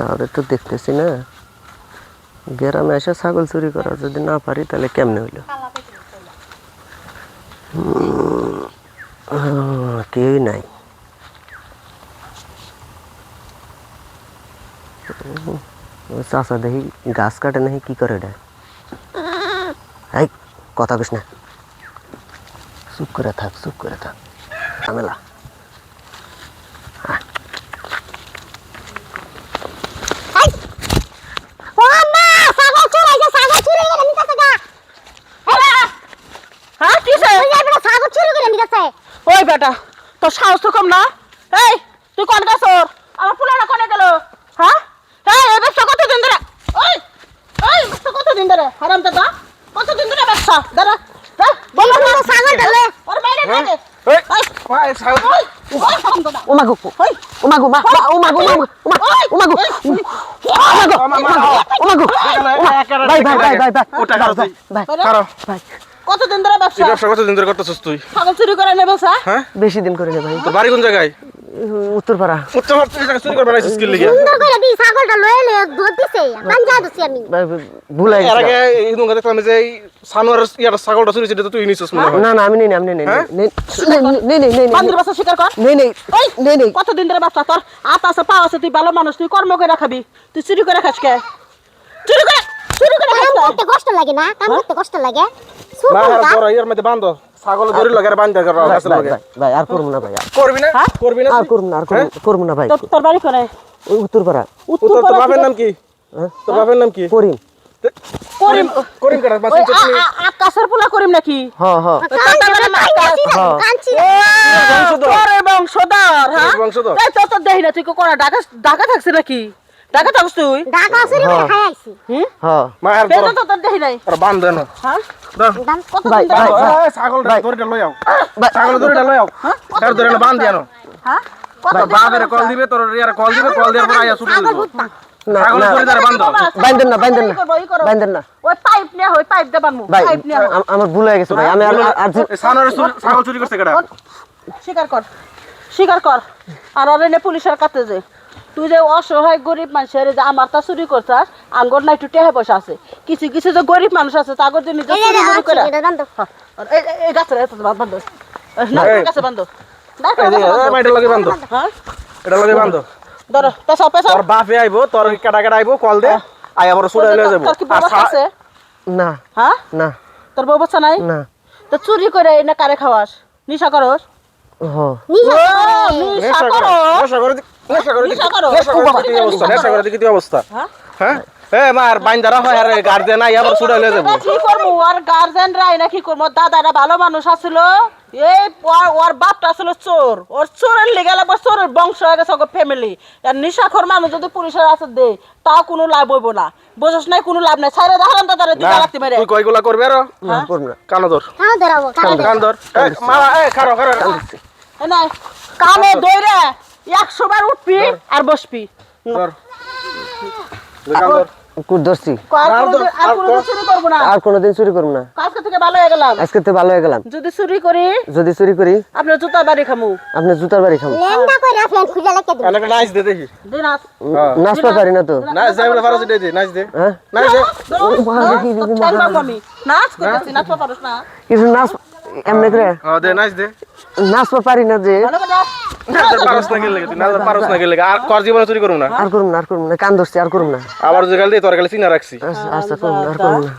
কাউরে তো দেখতেছি না। গ্রামে এসে ছাগল চুরি করা যদি না পারি, তাহলে কেমনে হইল? কেউই নাই। চাচা দেখি গাছ কাটে নাকি, কি করে এটা? কথা কইস না। চুপ করে থাক, চুপ করে থাক। ঝামেলা ও মা ছাগল চুরি গেছে ছাগল চুরি করে নিতেছে গা হ্যাঁ কিসে ওই যে বেটা ছাগল চুরি করে নিতেছে ওই বেটা তোর সাহস তো কম না এই তুই কোন গাছর আমার ফুলাটা কোনে গেল হ্যাঁ এই এই ব্যবসা কতদিন ধরে ওই ওই ব্যবসা কতদিন ধরে হারাম দাদা কতদিন ধরে ব্যবসা দাদা বলো বলো ছাগল ঢালে ওর বাইরে থাকে ভাই, মা মাগো ও মাগো ও মাগো ভাই ভাই ভাই ভাই ভাই ওটা খাও তুই। ভাই খারাপ। ভাই কতদিন ধরে তুই ব্যবসা ব্যবসা কতদিন ধরে করতেছিস তুই? ছাগল চুরি করে নেবে হ্যাঁ? বেশি দিন করে নে ভাই। তোর বাড়ি কোন জায়গায়? উত্তরপাড়া। তুই জায়গা চুরি করবে না স্কিল লিগে। সুন্দর করে দি ছাগলটা লয়ে লয়ে দুধ দিছে পাঞ্জা দিছি আমি। ভাই ভুল এর আগে এই নঙ্গা দেখলাম যে এই সানোয়ার ইয়ার ছাগলটা চুরি ছিল তুই নিছিস মনে হয়। না না আমি নেই আমি নেই নেই? নেই নেই নেই নেই বাসা স্বীকার কর। নেই নেই ওই নেই নেই। কতদিন ধরে ব্যবসা? তোর হাত আছে পা আছে তুই ভালো মানুষ তুই কর্ম করে খাবি। তুই চুরি করে খাস কে? চুরি করে চুরি করে করতে কষ্ট লাগে না কাম করতে কষ্ট লাগে। না মধ্যে বান্ধ। ছাগল লাগে কর ভাই আর করব না ভাই। করবি না? হ্যাঁ? করবি না আর করব না আর করব না, ভাই। তোর তোর বাড়ি করে ওই উত্তরপাড়া। তোর তোর বাপের নাম কি? হ্যাঁ? তোর বাপের নাম কি? করিম। করিম করিম। কাটা বাস ওই আ- আ- আকাশের পোলা করিম নাকি? হ্যাঁ। কাঞ্চি বংশধর। বংশধর হ্যাঁ? বংশধর। এই তো না তুই ঢাকা ঢাকা থাকছিস নাকি? ঢাকা থাকছিস তুই? ঢাকা করে খাই আইছি। হুম? হ। মায়ের তো তোর দেখি নাই। আর বান্ধ দেন হ্যাঁ? ধরে? ছাগল। দড়িটা লই আও। ছাগল দড়িটা লই আও। তার ধরে না বান্ধ দিয়ানো হ্যাঁ? বাপের কল দিবে তোর ইয়ার কল দিবে কল দেওয়ার পর আইয়া শুরু ধরে আমার ভুল হয়ে গেছে ভাই। আমি স্বীকার কর। স্বীকার কর। আর এনে পুলিশের কাছে যে তুই যে অসহায় গরিব মানুষের যে আমার তা চুরি করছাস আঙ্গর নাই একটু টেহে পয়সা আছে। কিছু কিছু যে গরিব মানুষ আছে তাগর যে এই চুরি করে দাম তো হ্যাঁ, এই গাছের বান্ধ না গাছে বান্ধ লগে বান্ধ হ্যাঁ? এটা লগে বান্ধ ধরো পেশা পেশা তোর বাপে আইবো তোর কেডা কেডা আইবো কল দে আইয়া বড় সুড়ে লয়ে যাব। তোর কি আর বাবা সা- আছে না। হ্যাঁ? না। তোর বউ বাচ্চা নাই? না। তো চুরি করে এনে কারে খাওয়াস? নিশা করস? হ। নিশা ও, নিশা করস? অবস্থা নেশা করে দি কি অবস্থা? হ্যাঁ? হ্যাঁ? এ মার বাইন্দারা হয় আর গার্জিয়ান আইয়া বড় সুড়ে লয়ে যাব। কি করব? আর গার্জেন রাই না কি করব? দাদারা ভালো মানুষ আছিল। এই ওর- বাপটা ছিল চোর। ওর চোরের লেগে লাগবে চোরের বংশ হয়ে গেছে ফ্যামিলি আর নিশাখর মানুষ যদি পুলিশের আছে দে তাও কোনো লাভ হইব না। বুঝছ নাই কোনো লাভ নাই। ছাইরে দেখালাম দাদারে দিকে না, রাখতে মেরে। তুই কয়গুলা করবি আর? না করব না। কানো ধর কানো ধরাবো কানো ধর মামা এ খারো এ নাই কানে দইরে একশো বার উঠবি আর বসবি। আর আর কোনোদিন- দর- আর আর কোনোদিন চুরি করব না। আর কোনোদিন চুরি করব না। আজকে থেকে ভালো হয়ে গেলাম। আজকে তো ভালো হয়ে গেলাম। যদি চুরি করি যদি চুরি করি আপনার জুতা বাড়ি খামু। আপনি জুতার বাড়ি খাব লেন্দা করে ফ্যান খুলে লেকে দিবি। একটা নাইস দে দেখি। দিন আস হ্যাঁ। নাচতে পারি না তো। নাইস যাই বলে ফারাসি দে নাইস দে। হ্যাঁ। দে। নাচ। করতেছি নাচতে পারোস না। কিছু নাচ এমনি করে? দে নাইস দে। নাচতে পারি না যে। নাচ। পারস না গেলে তুই না তোর পারস না গেলে আর কর জীবনে চুরি করুম না। আর করুন না আর করুম না কান ধরছি আর করুন না। আবার যে গাল দিয়ে তোর গালে চিনা রাখছি। আচ্ছা আচ্ছা না আর করুন না।